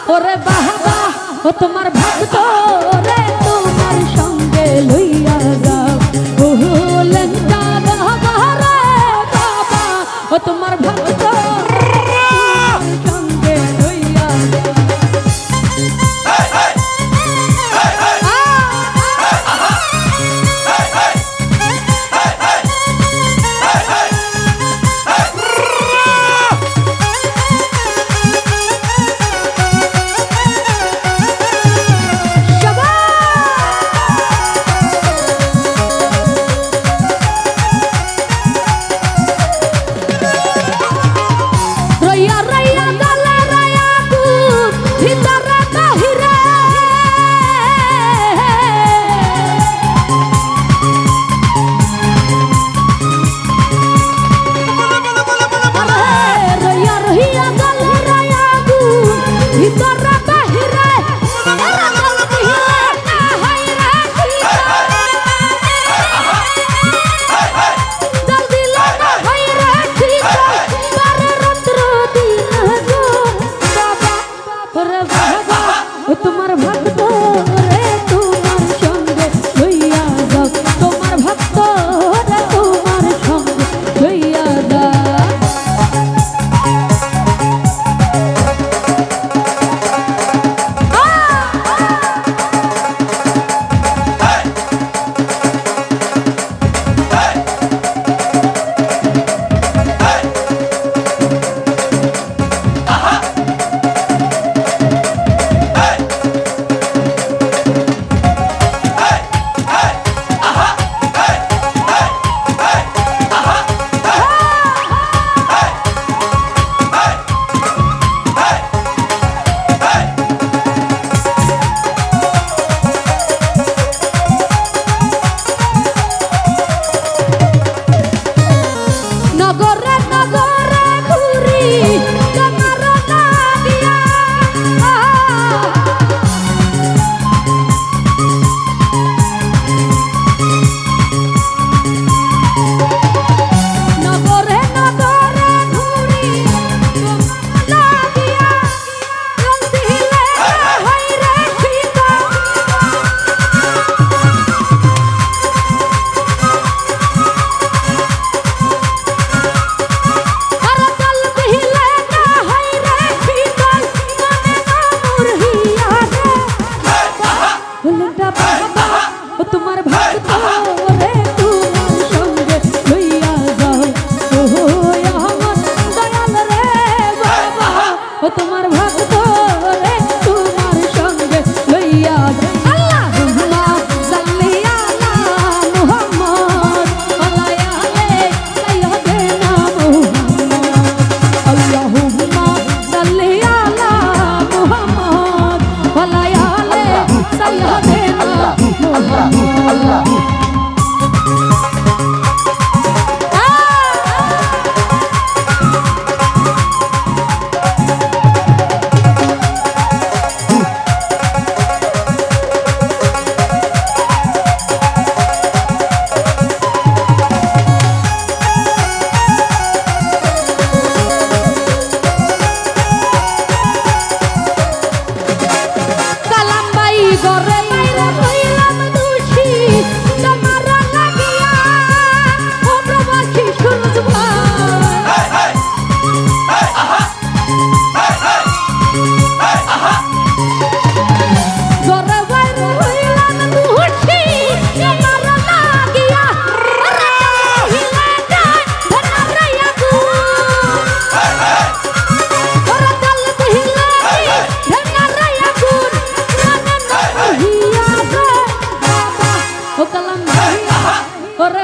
ওরে বাহবা ও তোমার ভক্ত রে তোমার সঙ্গে লইয়া যাও। ও লেঙ্গা বাবা রে বাবা, ও তোমার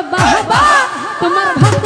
বাহবা তোমার ভাব